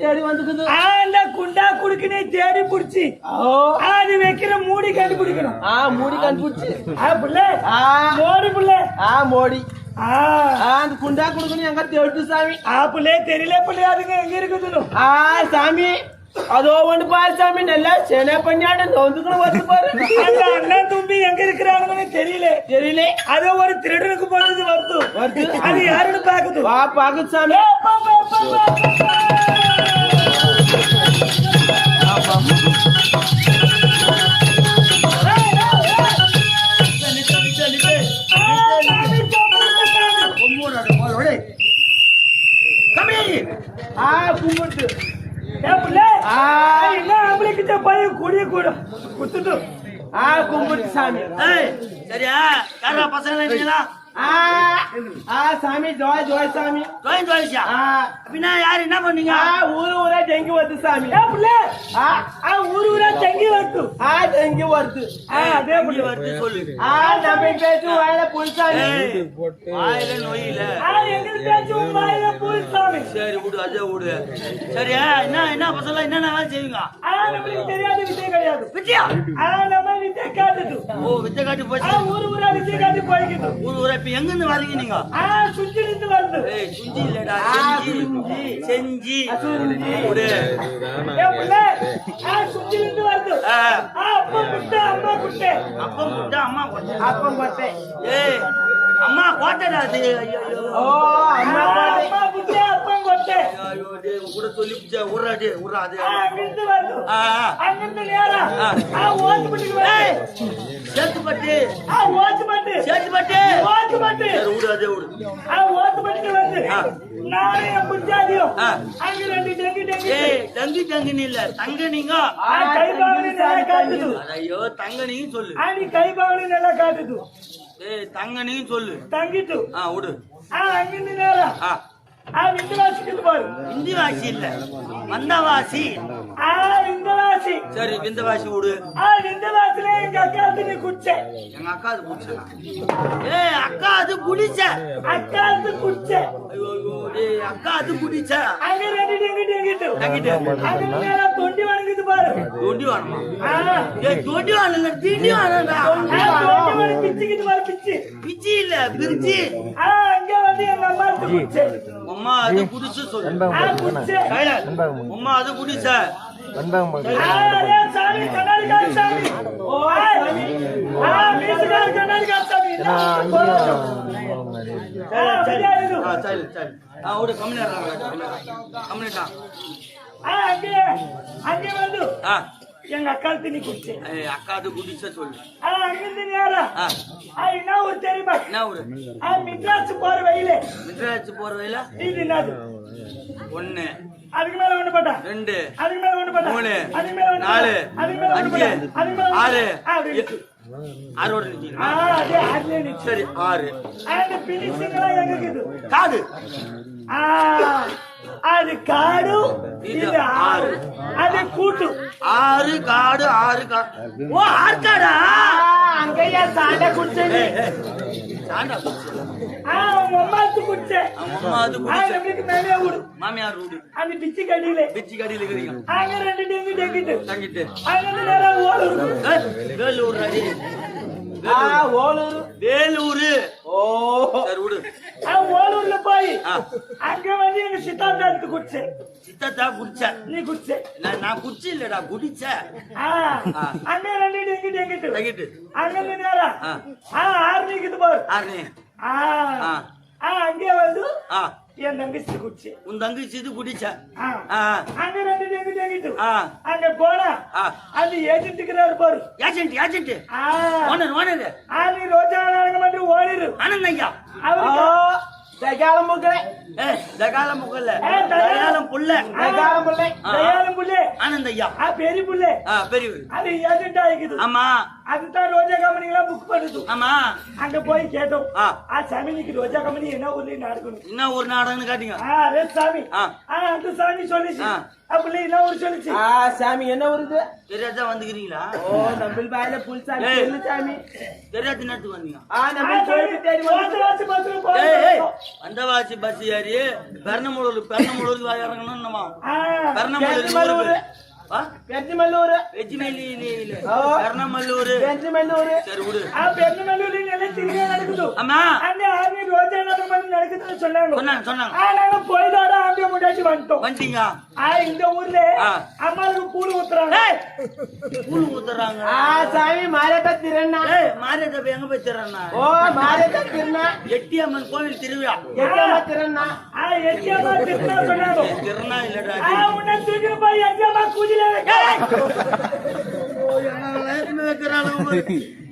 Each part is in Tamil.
தேடி வந்துக்குது. ஆ இந்த குண்டா குடுக்குனே தேடி புடிச்சு. அது வைக்கிற மூடி கண்டுபிடிக்கணும் ஆ மூடி கண்டுபிடிச்சு. ஆ புள்ள. மோடி புள்ள. ஆ மோடி. அந்த குண்டா குடுக்குன்னு எங்க தேடு சாமி. ஆ புள்ளே தெரியல புள்ளே அதுங்க எங்க இருக்குதுன்னு. ஆ சாமி. அதோ ஒண்ணு பாரு சாமி நல்லா சென்னை பண்ணியாட நொந்துக்கணும் வந்து பாரு. அந்த அண்ணன் தும்பி எங்க இருக்கிறானுங்கன்னு தெரியல. தெரியல. அது ஒரு திருடனுக்கு போனது வருது. வருது. அது யாருன்னு பாக்குது வா பாக்கு சாமி. கும்பிட்டு. என்ன ஆம்பளைக்கிட்ட போய் குடிய கூட. குத்துட்டு. ஆ கும்பிட்டு சாமி. சரியா? யாரா பசங்க சாமி ஜோய் ஜோய் சாமி. ஜோயின் ஜோயிஷா ஆ. அப்படின்னா யாரு என்ன பண்ணீங்க? ஊரு ஊரா டெங்கி வருது சாமி. ஊரு ஊரா தங்கி வருது. ஆ டெங்கி வருது. ஆ, அதே புள்ளே. வருது சொல்லு. ஆ நம்ம பேச்சு வாயில புல் சாமி. ஏய், வாயில நோயில ஆ, எங்களுக்கு பேச்சு வாயில பூல் சாமி. சரி விடு அதே விடு. சரியா என்ன என்ன பசங்க என்னென்ன செய்வீங்க? ஆ, நம்மளுக்கு தெரியாத விஷயம் கிடையாது. வித்தியா ஆ, நம்ம இப்ப எங்க இருந்து வரீங்க நீங்க? ஆ, வருது ஏய் சுஞ்சி இல்லடா செஞ்சி. சுஞ்சி. செஞ்சி. சுஞ்சி. விடு ஏ புள்ளே, ஆ, சுத்தி நின்று வருது ஆ, ஆ, அப்பா குட்டை, அம்மா குட்டை. அப்பா கூட்டா அம்மா கூட்டா. அப்பம் கொட்டை. ஏய் அம்மா கோட்டடா அது. ஐயோ. ஓ அம்மா கொட்டை. டேய், உன் கூட சொல்லி உர்றா டே உர்றா அது ஆ, அங்கிருந்து ஆ. அங்கிருந்து நேரா. வருது. சேத்துப்பட்டு ஓட்டுப்பட்டு. சேத்துப்பட்டு ஓட்டுப்பட்டு. சரி விடு. அங்க ரெண்டு டெங்கு டெங்கு. தங்கன்னு இல்ல தங்க நீங்க ஆ, கை பாவனி நல்லா காட்டுது. ஐயோ தங்க நீங்க சொல்லு ஆ, நீ கை பாவனி நல்லா காட்டுது. ஏய் தங்க நீங்க சொல்லு தங்கிட்டு. ஆ விடு ஆ, அங்கிருந்து நேரா. ஆ ஆ, இந்த வாசிக்குது பாரு. இந்தி வாசி இல்ல வந்தவாசி ஆ, இந்த வாசி. சரி விந்தவாசி விடு ஆ, இந்த வாசில எங்க அக்காவுக்கு நீ குச்ச. எங்க அக்கா அது குடிச்சா ஏய் அக்கா அது குடிச்ச. ஐயோ ஐயோ டேய் அக்கா அது குடிச்ச அங்க ரெண்டு டெங்கு டெங்கிட்டு. தங்கிட்டு அங்கிருந்து நேரா தொண்டி வணங்குது பாரு. தொண்டி வாணுமா ஆ, ஏய் தொண்டி வாணுங்க தீண்டி வாணுடா ஆ, தொண்டி வணங்கி பிச்சுக்கிட்டு பாரு, பிச்சு. பிச்சி இல்ல பிரிச்சி ஆ, அங்க வந்து எங்க. அம்மா அது குடிச்சு சொல்லு. அம்மா அது குடிச்ச. ஆ, அங்கே அங்கே வந்து. ஆ. எங்க அக்காவுக்கு நீ குடிச்ச. ஏய் அக்கா அது குடிச்ச சொல்லு. அங்கிருந்து நேரா. ஆ. ஆ, என்ன ஒரு தெரியுமா? என்ன ஒரு ஆ, மிட்ராஸ் போற வழியில. மிட்ராஜ் போற வயல இது என்னது? ஒன்னு அதுக்கு மேல ஒண்ணு போட்டா. ரெண்டு. அதுக்கு மேல ஒண்ணு போட்டா. மூணு. அதுக்கு மேல ஒண்ணு நாலு. அதுக்கு மேல ஒண்ணு அஞ்சு. அதுக்கு மேல ஒண்ணு ஆறு. இருக்கு. ஆறோட ஆ, நிக்கிறீங்களா அதே அதுலயே நிக்கு. சரி ஆறு. அந்த எல்லாம் எங்க இருக்குது? ஆ, அது காடு இது ஆறு. கூட்டு ஆறு காடு ஆறு காடு ஓ ஆற்காடா அங்கேயா சாண்டை குடிச்சது. சாண்டா விடு மாமியார் ரூடு அந்த பிச்சு கடியில. பிச்சி கடியில் இருக்கிறீங்க. அங்க ரெண்டு டெங்கு டெங்கிட்டு. தங்கிட்டு. அங்க இருந்து நேரா ஓடு இருக்கு ஏய், வேலூர் அடி. ஆ ஓலூர். வேலூர். ஓ. சரி விடு. ஆ ஓலூர்ல போய். அங்க வந்து எங்க சித்தாந்தாத்து குடிச்ச சித்தத்தா குடிச்ச. நீ குடிச்ச. நான் நான் குடிச்சு இல்லடா குடிச்ச. ஆ ஆ. அங்க ரெண்டு டெங்கு டெங்கிட்டு தங்கிட்டு அங்க இருந்து நேரா ஆ. ஆ ஆறு நிக்குது பாரு ஆறு ஆ. ஆ. ஆ அங்கே வந்து ஆ. என் தங்கச்சி குடிச்சு. உன் தங்கச்சி இது குடிச்ச? அங்க ரெண்டு டெங்கு டெங்கிட்டு அங்க போனா ஆ. அந்த ஏஜென்ட் இருக்கிறாரு பாரு ஏஜென்ட் ஏஜென்ட். ஆ. Owner owner. ஆ நீ ரோஜா நாடக மட்டும் ஓடிரு. ஆனந்த் ஐயா. அவருக்கு தகாலம் புள்ள. தகாலம் பிள்ளை. ஐயா ஆ. பெரிய புள்ளே. ஆ அது ஆமா. அதுதான் ரோஜா கம்பெனிலாம் புக் பண்ணுது. ஆமா. அங்க போய் கேட்டோம். ஆ. ஆ சாமி இன்னைக்கு ரோஜா கம்பெனி என்ன ஊர்ல நடக்கணும் என்ன ஒரு நாடகம்னு காட்டுங்க. ஆ அதே சாமி. ஆ. அந்த சாமி சொல்லிச்சு. அப்படி என்ன ஊர் சொல்லிச்சு? ஆ சாமி என்ன வருது தெரியாதா வந்துக்கிறீங்களா? ஓ நம்ம பாயில புல் சாமி ஏய். சொல்லு சாமி. தெரியாத நேரத்துக்கு வந்தீங்க? ஆ கோயில் தேடி வந்து வாசி பஸ்ல ஏய், ஏய், போறோம். வந்தவாசி பஸ் ஏறி பெரணமூலூர் பெரணமூலூருக்கு வா. இறங்கணும் நம்ம ஆ, பெரணமூலூர் ஆ. பெருமல்லூர் வெஜ்மேலி இல்ல ஓ. பெரணமல்லூர் பெருமல்லூர் சரி விடு. ஆ, பெருநெல்லூர்ல எல்லாம் திருவிழா நடக்குது. ஆமா. அங்க ஆர்மி ரோஜா நகரம் நடக்குதுன்னு சொன்னாங்க. சொன்னாங்க சொன்னாங்க. ஆ, நாங்க போய்தாடா அங்கே முன்னாடி வந்துட்டோம். வந்துட்டீங்க ஆ, இந்த ஊர்ல ஆ. அம்மாவுக்கு கூழ் ஊத்துறாங்க. கூழ் ஊத்துறாங்க. ஆ சாமி மாரேட்ட திறன்னா ஏய் மாரியத்தை எங்க போய் திறன்னா ஓ மாரேட்ட திறனா எட்டி அம்மன் கோவில் திருவிழா. எட்டமா திறன்னா ஆ, எட்டியம்மா திருவிழா சொன்னாங்க. இல்லடா ஆ, உன்னை போய் வைக்க.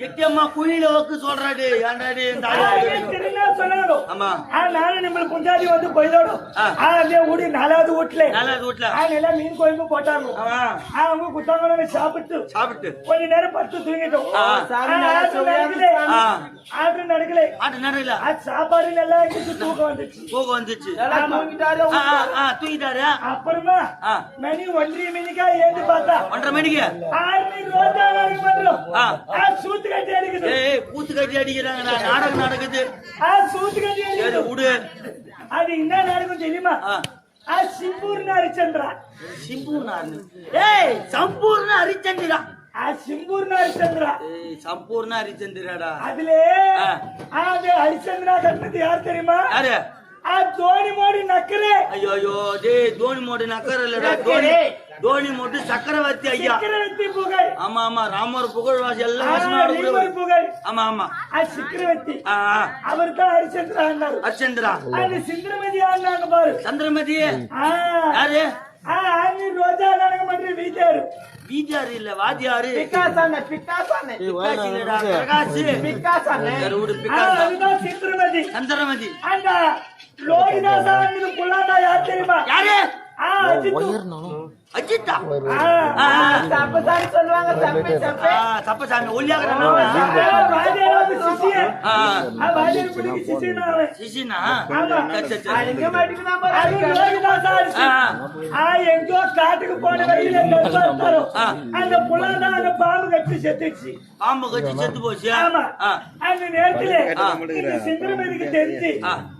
எட்டி அம்மா குழியில வைக்க சொல்றாடி சொன்னாங்க ஆமா. ஆ, நானும் நம்ம புஞ்சாதி வந்து. ஆ, அப்படியே ஊடி நாலாவது வீட்டுல. நல்லா வீட்டுல. ஆ, நல்லா மீன் குழம்பு போட்டாங்க. அவங்க குத்தாங்க சாப்பிட்டு சாப்பிட்டு. கொஞ்ச நேரம் படுத்து தூங்கிட்டோம். ஆ. சாமி ஆ, நல்லா ஆட்டு சொல்லுவாங்க நடக்கல. ஆ. ஆட்டு நடக்கல. சாப்பாடு நல்லா இருந்துச்சு தூக்கம் வந்துச்சு. போக வந்துச்சு. எல்லாம் தூங்கிட்டாரு தூங்கிட்டாரு. அப்புறமா ஆ. மணி ஒன்றரை மணிக்கா ஏந்து பார்த்தா ஒன்றரை மணிக்கு? ஆறு மணி ரோஜா சூத்து கட்டி அடிக்குது. ஏய் கூத்து கட்டி அடிக்கிறாங்கடா நாடகம் நடக்குது. ஆ, சூத்து கட்டி அடிக்குது. விடு. அது என்ன நாடகம் தெரியுமா? ஆ. சிம்பூர்னு ஹரிச்சந்திரா சிம்பூர்ணார்னு ஏய் சம்பூர்ண ஹரிச்சந்திரா ஆ சிம்பூர்னு ஹரிச்சந்திரா ஏய் சம்பூர்ண ஹரிச்சந்திராடா அதுல ஆ. ஆ, அது ஹரிச்சந்திரா கட்டினது யார் தெரியுமா? யாரு? ஆ தோனி மோடி நக்கரே ஐயோ ஐயோ டேய் தோனி மோடு நக்கர இல்லடா தோனி தோனி மோட்டு சக்கரவர்த்தி ஐயா. சக்கரவர்த்தி புகழ். ஆமா ஆமா ராமர் புகழ்வாசி ஆ, எல்லாம் இருக்கிறவர். புகழ். ஆமா ஆமா. ஆ சக்கரவர்த்தி. அவர் தான் ஹரிச்சந்திரா அண்ணாரு. ஹரிச்சந்திரா. அது சிந்திரமதி ஆனாங்க பாரு. சந்திரமதி? ஆ. யாரு? ஆ ஆர்மி ரோஜா நாடகம் பண்ற வீட்டாரு. வீதியாரு இல்ல வாத்தியாரு? இல்லடா, பிரகாஷ். சரி விடு ஆ, பிக்காசா அதுதான் சிந்திரமதி. சந்திரமதி. அந்த லோகிதாசா புள்ளாண்டா யார் தெரியுமா? யாரு? ஆ அஜித்து. தப்பசாரி சொல்லுவாங்க தப்பி தப்பசாமி எங்கோ காட்டுக்கு போன வழியில. அந்த அந்த பாம்பு கட்டி செத்துச்சு. பாம்பு கட்சி செத்து போச்சு. ஆமா. அந்த நேரத்துல சிந்திரமதிக்கு தெரிஞ்சு.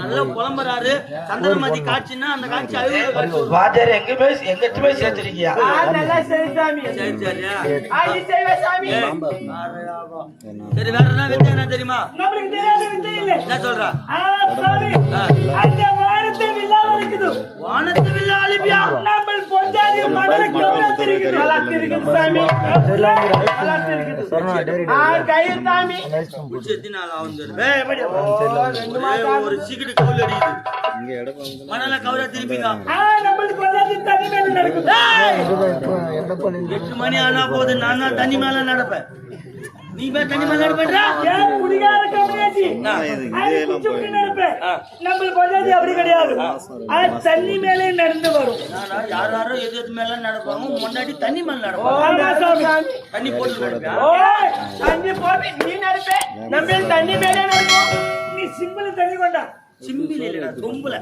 நல்லா புலம்புறாரு சந்திரமதி காட்சின்னா அந்த காட்சி எங்க போய் எங்கிட்ட போய் சேர்த்திருக்கியா சரி வேற என்ன தெரியுமா? நம்மளுக்கு தெரியாத வித்தை இல்லை. என்ன சொல்ற? ஒரே சிகிட்டு கவுல் அடிக்குது. மணல கவுல! எட்டு மணி ஆனா போது நான் தான் தண்ணி மேல நடப்பேன். நீ தண்ணி மேல நடப்பேன்றா ஏன் குடிகார கம்மியாச்சு அது நம்ம பொஞ்சாதி அப்படி கிடையாது. அது தண்ணி மேலே நடந்து வரும். நானா யார் யாரோ எது எது மேல நடப்பாங்க? முன்னாடி தண்ணி மேல நடப்பாங்க. ஆமா, சாமி. சாமி. தண்ணி போட்டு நடப்பியா ஓ தண்ணி போட்டு நீ நடிப்பே நம்ம தண்ணி மேலே நடக்கும் நீ சிம்பிள் தண்ணி கொண்டா சிம்பிள் இல்லடா தும்புல.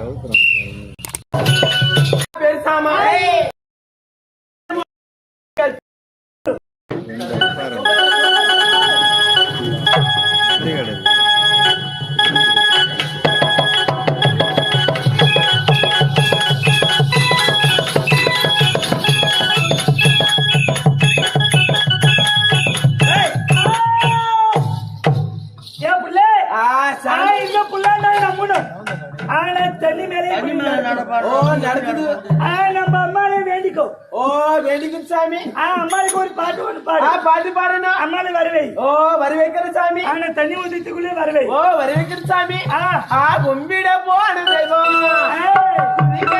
ஆ, நம்மளுக்கு பொஞ்சாதி பெருசாமா பாட்டு பாடுனா அம்மாளை வரவை. ஓ வரி வைக்கிற சாமி. ஆனா தண்ணி ஊதித்துக்குள்ளே வரவை. ஓ வரி வைக்கிற சாமி. ஆ. ஆ கும்பிட போன தெய்வம். ஏய், குதிக்க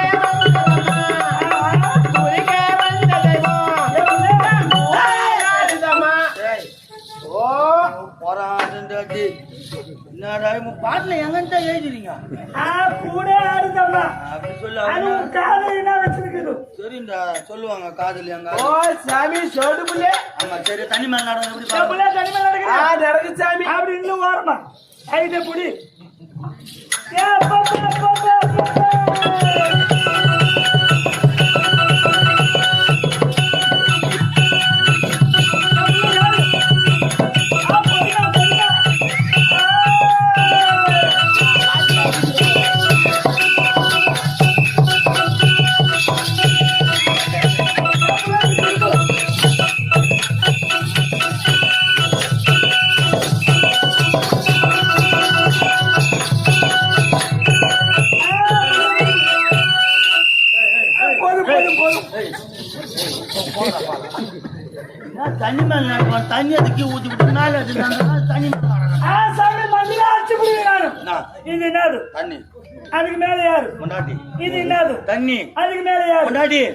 பாட்டுல எங்கன்ட்டா எழுதுறீங்க? கூட ஆடுதம்மா அப்படி சொல்லு காலம் என்ன வச்சிருக்குது? சரிண்டா சொல்லுவாங்க காதல் எங்க ஓ சாமி சோடு புள்ளே. ஆமா சரி மேல நடந்து எப்படி தண்ணி மேல ஆ நடக்குது நடக்கு சாமி. அப்படி இன்னும் ஓரமா. ஐத புடி. ஏ, அப்பப்பா, அதுக்கு மேல யாரு? இது என்னது தண்ணி. அதுக்கு மேல யாரு?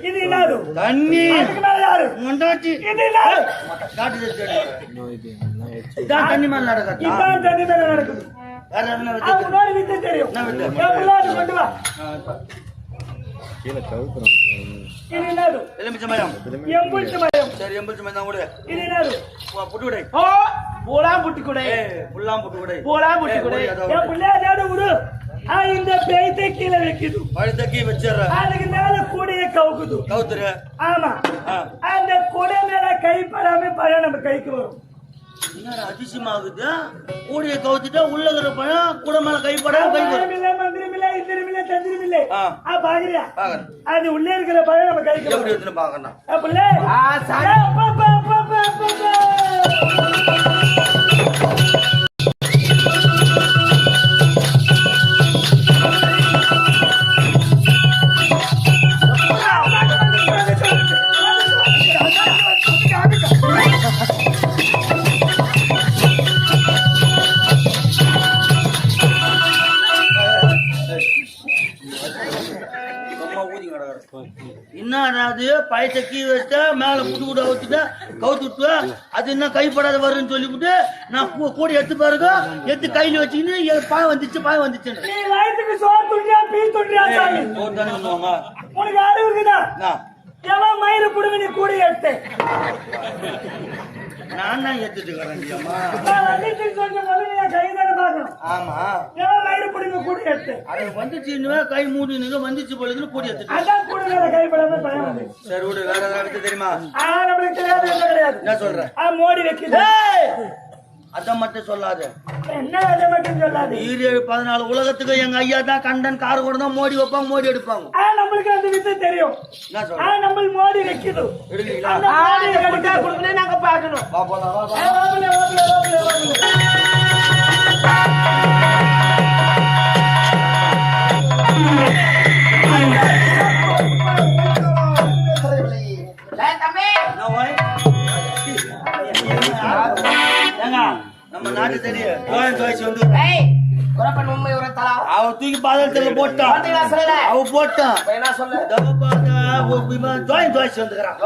இது என்னது தண்ணி. அதுக்கு மேல யாரு? இது என்னது இதான் தண்ணி மேல நடக்கட்டா இதான் தண்ணி மேல நடக்குது. வேற என்ன ஆ, வச்சு முன்னாடி வித்து தெரியும். என்ன வித்து? என் பிள்ளை அது கொண்டு வா. இது என்னது எலுமிச்சை மரம். என் புளிச்ச மரம். சரி எம்புச்சு மரம் தான் விடு இது என்னது பு- புட்டு விடை ஓ பூலாம் புட்டி குடை. ஏய் புல்லாம் புட்டு பூலாம் குடை. என் விடு ஆ, இந்த பெய்த்தை கீழே வைக்குது பழுத்தக்கி வச்சிடுற அதுக்கு மேல கூடைய கவுக்குது கவுத்துரு ஆமா ஆ. அந்த கூடை மேல கை படாம பழம் நம்ம கைக்கு வரும் என்ன அதிசயமாகுது கூடிய கவுத்துட்டா உள்ள இருக்கிற பழம் கூட மேல கைப்பட கை வரும் மந்திரமில்லை, மந்திரமில்லை, இந்திரமில்லை, தந்திரமில்லை. ஆ. ஆ, பாக்குறியா? பாக்குறேன் அது உள்ளே இருக்கிற பழம் நம்ம கைக்கு எப்படி வரும். பாக்கணும் ஆ, அது பழத்தை கீ வச்சா மேல புட்டு கூட வச்சுட்டா கவுத்து விட்டு அது என்ன கைப்படாத வரும்னு சொல்லிவிட்டு நான் கூட எடுத்து பாருங்க எடுத்து கையில வச்சுக்கின்னு என் பாய் வந்துச்சு பாய் வந்துச்சுன்னு. நீ வயித்துக்கு சோறு துண்டியா, பீ துண்டியா, உனக்கு அறிவு இருக்குதா? எவன் மயிறு புடுங்க நீ கூடை எடுத்து? நான் தான் தானே பார்க்கணும். ஆமா மயிறு புடுங்க கூடை எடுத்து? அது வந்துச்சு கை மூடி நின்று வந்துச்சு பொழுதுன்னு கூடி எடுத்துட்டு அதான் கூடை மேல கை படாம பழம் வந்துச்சு. சரி விடு வேற ஏதாவது எடுத்து தெரியுமா நம்மளுக்கு தெரியாது, என்ன கிடையாது. என்ன சொல்ற ஆ, மோடி வைக்குது. அத மட்டும் சொல்லாத. என்ன அதை மட்டும் சொல்லாது? ஈரேழு பதினாலு உலகத்துக்கு எங்க ஐயா தான் கண்டன் கார் கூட தான் மோடி வைப்பாங்க மோடி எடுப்பாங்க. ஆ, நம்மளுக்கு அந்த வித்தை தெரியும். என்ன ஆ, சொல்ற நம்ம மோடி வைக்குது. எடுக்கீங்களா அந்த ஆ நம்ம நாட்டு தெரியும் கோயம் துவைச்சு வந்து அவ தூக்கி பாதத்துல போட்டான் அவ போட்டான் என்ன சொல்ல துவைச்சு வந்துக்கிறான்.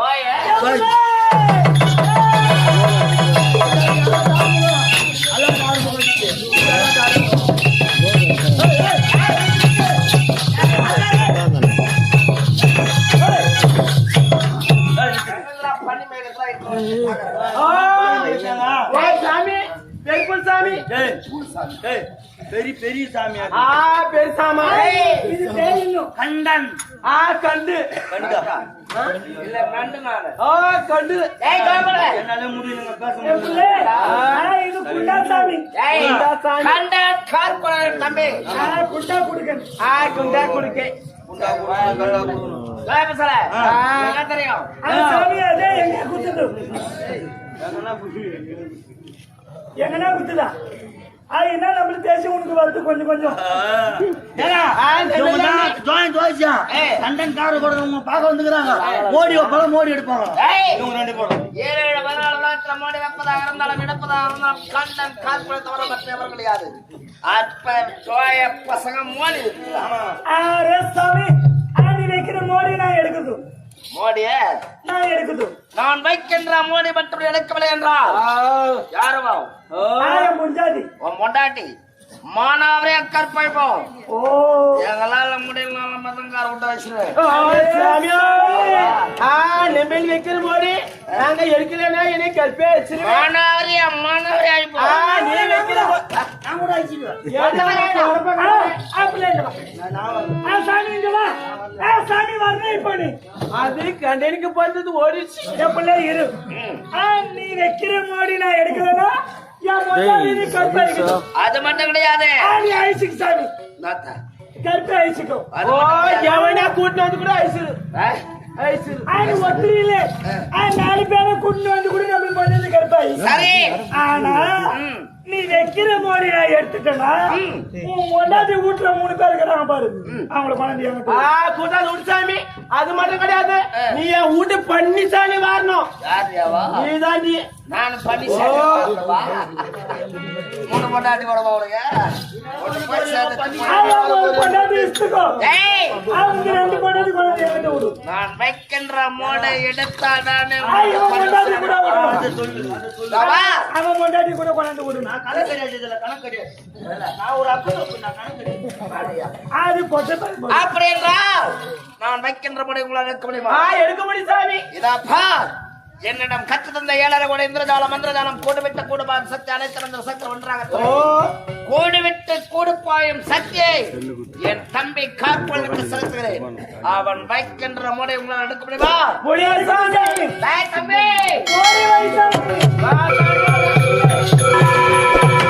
எல்லாம் பாருங்க வந்துச்சு. ஓ ஓ சாமி பெருப்பல் சாமி டேய், டேய், பெரிய பெரிய சாமி. ஆ பெருசாமா இது பேர் இன்னும். கண்டன். ஆ கண்டு. கண்டா? ஓ கண்டு. என்னால முடியலங்க பேச முடியல. ஆ, இது குண்டாசாமி. குண்டா சாமி. ஆ, குண்டா குடுக்கன். ஆ குண்டா குடுக்கே. குண்டா கொடுக்கணும், கண்டா கொடுக்கணும். ஆ, சாமி, அதே எங்க குத்துது? எங்கன்னா குத்துதா? என்ன நம்மளுக்கு தேய்ச்சி உனக்கு வருது? கொஞ்சம் கொஞ்சம். லண்டன் காரு கூட உங்க பார்க்க வந்துக்கிறாங்க. மோடி வைப்பாங்க மோடி எடுப்பாங்க. ஏய், இவங்க ரெண்டு பேரும். ஏழு ஏழு பதினாலு மோடி வைப்பதாக இருந்தாலும் எடுப்பதாக இருந்தாலும் கண்டன் கால்புல தவிர மற்றவர் கிடையாது அற்ப சோய பசங்க மோடி? அரே சாமி. ஆதி வைக்கிற மோடி நான் எடுக்குது மோடிய நான் எடுக்குது நான் வைக்கின்ற மோடி மற்றும் எடுக்கவில்லை என்றால் ஆய முஞ்சாதி உன் பொண்டாட்டி மானாவரே கற்பழிப்போம் எங்களால முடியலனாலும் மதங்கார விட்டு வச்சிருவேன் நெம்பேலி வைக்கிற மோடி நாங்க எடுக்கலன்னா என்னை கற்பே வச்சிருவேன் மானாவரே மானாவரே ஆ, ஆயிப்போம் நீ வைக்கிற நான் கூட சாமி இங்க வா. ஆ, சாமி வரணும் இப்ப நீ. அது கண்டனுக்கு பார்த்தது ஓடிச்சு பிள்ளை இரு. ஆ, நீ வைக்கிற மோடி நான் எடுக்கலனா என் முஞ்சாதி நீ கற்பை அழிக்கணும். அது மட்டும் கிடையாது. ஆ, நீ அழிச்சுக்கு சாமி. நாத்தா. கற்பை அழிச்சுக்கோ. அது ஓ மட்டும் கிடையாது. எவனா கூட்டிட்டு வந்து கூட ஐசிரு நாலு பேரை கூட்டு வந்து கூட நம்ம பண்ணது கருப்பாய் சரி. ஆனா ம். நீ வைக்கிற மோடி நான் எடுத்துட்டேன்னா உன் ஒன்னாவது வீட்டுல மூணு பேர் இருக்கிறாங்க பாரு. அவங்கள குழந்தை ஆ கூட்டாது உடுசாமி. அது மட்டும் கிடையாது. நீ என் வீட்டு பன்னிசாமி வரணும்? நீதான் நீ. நான்? மூணு பொண்டாட்டி அவங்க ரெண்டு நான் வைக்கின்ற மோடை எடுத்தால் வா. அவன் கொண்டாடி கூட கொண்டாந்து விடு. கணக்கு கிடையாது இதுல கணக்கு கிடையாது. நான் ஒரு அக்கறை நான் கணக்கு கிடையாது. அது கொட்டை பாரு. அப்படி என்றால் நான் வைக்கின்ற மோடை உங்களால் எடுக்க முடியுமா? எடுக்க முடியும் சாமி. இதா பார். என்னிடம் கற்று தந்த ஏழரை கூட இந்திரஜாலம் மந்திரஜாலம் கூடு விட்டு கூடுபாயும் சக்தி அனைத்து மந்திர சக்கரம் ஒன்றாக ஓ. கூடு விட்டு கூடு பாயும் சக்தியை என் தம்பி காப்பலுக்கு செலுத்துகிறேன். அவன் வைக்கின்ற முறை உங்களால் எடுக்க முடியுமா? தம்பி.